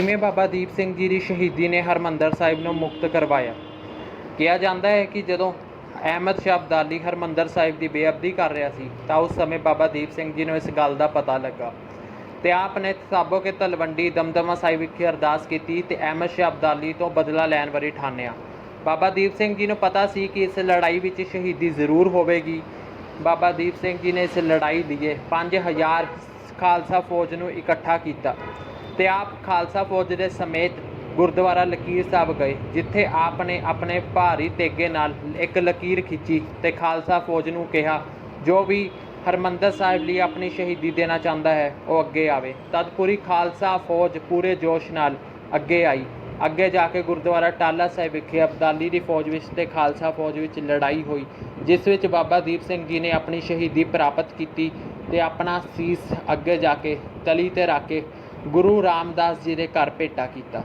ਕਿਵੇਂ ਬਾਬਾ ਦੀਪ ਸਿੰਘ ਜੀ ਦੀ ਸ਼ਹੀਦੀ ਨੇ ਹਰਮੰਦਰ ਸਾਹਿਬ ਨੂੰ ਮੁਕਤ ਕਰਵਾਇਆ? ਕਿਹਾ ਜਾਂਦਾ ਹੈ ਕਿ ਜਦੋਂ ਅਹਿਮਦ ਸ਼ਾਹ ਅਬਦਾਲੀ ਹਰਮੰਦਰ ਸਾਹਿਬ ਦੀ ਬੇਅਬਦੀ ਕਰ ਰਿਹਾ ਸੀ, ਤਾਂ ਉਸ ਸਮੇਂ ਬਾਬਾ ਦੀਪ ਸਿੰਘ ਜੀ ਨੂੰ ਇਸ ਗੱਲ ਦਾ ਪਤਾ ਲੱਗਾ। ਤੇ ਆਪ ਨੇ ਸਾਬੋ ਕੇ ਤਲਵੰਡੀ ਦਮਦਮਾ ਸਾਹਿਬ ਵਿਖੇ ਅਰਦਾਸ ਕੀਤੀ ਤੇ ਅਹਿਮਦ ਸ਼ਾਹ ਅਬਦਾਲੀ ਤੋਂ ਬਦਲਾ ਲੈਣ ਵਾਲੀ ਠਾਣਿਆ। ਬਾਬਾ ਦੀਪ ਸਿੰਘ ਜੀ ਨੂੰ ਪਤਾ ਸੀ ਕਿ ਇਸ ਲੜਾਈ ਵਿੱਚ ਸ਼ਹੀਦੀ ਜ਼ਰੂਰ ਹੋਵੇਗੀ। ਬਾਬਾ ਦੀਪ ਸਿੰਘ ਜੀ ਨੇ ਇਸ ਲੜਾਈ ਲਈ 5000 ਖਾਲਸਾ ਫੌਜ ਨੂੰ ਇਕੱਠਾ ਕੀਤਾ। ਤੇ ਆਪ ਖਾਲਸਾ ਫੌਜ ਦੇ ਸਮੇਤ ਗੁਰਦੁਆਰਾ ਲਕੀਰ ਸਾਹਿਬ ਗਏ, ਜਿੱਥੇ ਆਪ ਨੇ ਆਪਣੇ ਭਾਰੀ ਤੇਗੇ ਨਾਲ ਇੱਕ ਲਕੀਰ ਖਿੱਚੀ ਤੇ ਖਾਲਸਾ ਫੌਜ ਨੂੰ ਕਿਹਾ, ਜੋ ਵੀ ਹਰਮੰਦਰ ਸਾਹਿਬ ਲਈ ਆਪਣੀ ਸ਼ਹੀਦੀ ਦੇਣਾ ਚਾਹੁੰਦਾ ਹੈ, ਉਹ ਅੱਗੇ ਆਵੇ। ਤਦ ਪੂਰੀ ਖਾਲਸਾ ਫੌਜ ਪੂਰੇ ਜੋਸ਼ ਨਾਲ ਅੱਗੇ ਆਈ। ਅੱਗੇ ਜਾ ਕੇ ਗੁਰਦੁਆਰਾ ਟਾਲਾ ਸਾਹਿਬ ਵਿਖੇ ਅਬਦਾਲੀ ਦੀ ਫੌਜ ਵਿੱਚ ਤੇ ਖਾਲਸਾ ਫੌਜ ਵਿੱਚ ਲੜਾਈ ਹੋਈ, ਜਿਸ ਵਿੱਚ ਬਾਬਾ ਦੀਪ ਸਿੰਘ ਜੀ ਨੇ ਆਪਣੀ ਸ਼ਹੀਦੀ ਪ੍ਰਾਪਤ ਕੀਤੀ ਤੇ ਆਪਣਾ ਸੀਸ ਅੱਗੇ ਜਾ ਕੇ ਤਲੀ ਤੇ ਰੱਖ ਕੇ ਗੁਰੂ ਰਾਮਦਾਸ ਜੀ ਦੇ ਘਰ ਭੇਟਾ ਕੀਤਾ।